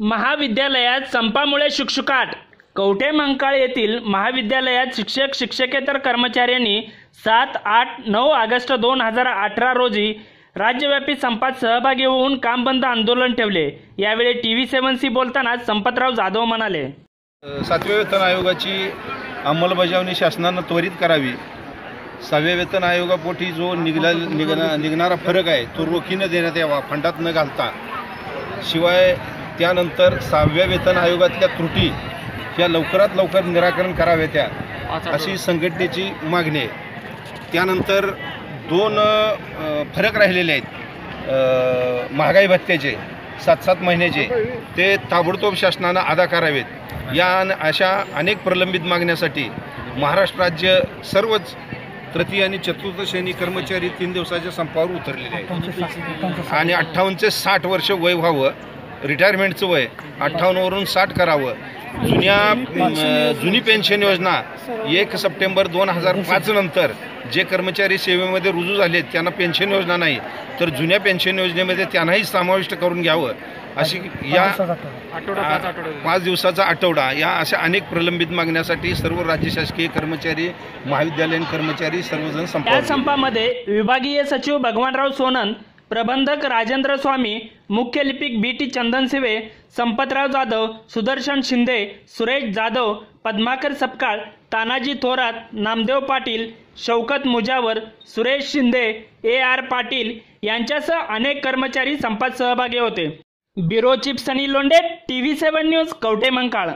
महाविद्यालयात संपामुळे शुकशुकाट. कवठे मंकाळ येथील महाविद्यालयात शिक्षक शिक्षकेतर कर्मचाऱ्यांनी सात आठ नऊ ऑगस्ट दोन हजार अठरा रोजी राज्यव्यापी संपात सहभागी होऊन काम बंद आंदोलन ठेवले. यावेळी टी व्ही सेव्हनशी बोलताना संपतराव जाधव म्हणाले. सातव्या वेतन आयोगाची अंमलबजावणी शासनानं त्वरित करावी. सहाव्या वेतन आयोगापोटी जो निघला निघणा निघणारा फरक आहे तो रोखीनं देण्यात यावा फंडात न घालता. शिवाय त्यानंतर सहाव्या वेतन आयोगातल्या त्रुटी ह्या लवकरात लवकर निराकरण कराव्या त्या अशी संघटनेची मागणी आहे. त्यानंतर दोन फरक राहिलेले आहेत. महागाई भत्त्याचे सात सात महिन्याचे ते ताबडतोब शासनानं अदा करावेत. या अशा अनेक प्रलंबित मागण्यासाठी महाराष्ट्र राज्य सर्वच तृतीय आणि चतुर्थ श्रेणी कर्मचारी तीन दिवसाच्या संपावर उतरलेले आहेत. आणि अठ्ठावन्नचे साठ वर्ष वय व्हावं रिटायरमेंटचं वय अठ्ठावन्नवरून साठ करावं. जुन्या जुनी पेन्शन योजना एक सप्टेंबर दोन हजार पाच नंतर जे कर्मचारी सेवेमध्ये रुजू झालेत त्यांना पेन्शन योजना नाही. तर जुन्या पेन्शन योजनेमध्ये त्यांनाही समाविष्ट करून घ्यावं. अशी या पाच दिवसाचा आठवडा. या अशा अनेक प्रलंबित मागण्यासाठी सर्व राज्य शासकीय कर्मचारी महाविद्यालयीन कर्मचारी सर्वजण संपावर संपामध्ये विभागीय सचिव भगवानराव सोनन प्रबंधक राजेंद्र स्वामी मुख्य लिपिक B T Chandan Sive Sampatrao Jadhav Sudarshan Shinde Suresh Jadhav Padmakar Sapkal Tanaji Thorat Namdev Patil Shaukat Mujawar Suresh Shinde A R Patil यांच्यासह अनेक कर्मचारी संपात सहभागी होते. Bureau chief Sunny Londe T V seven news Kavathe Mahankal.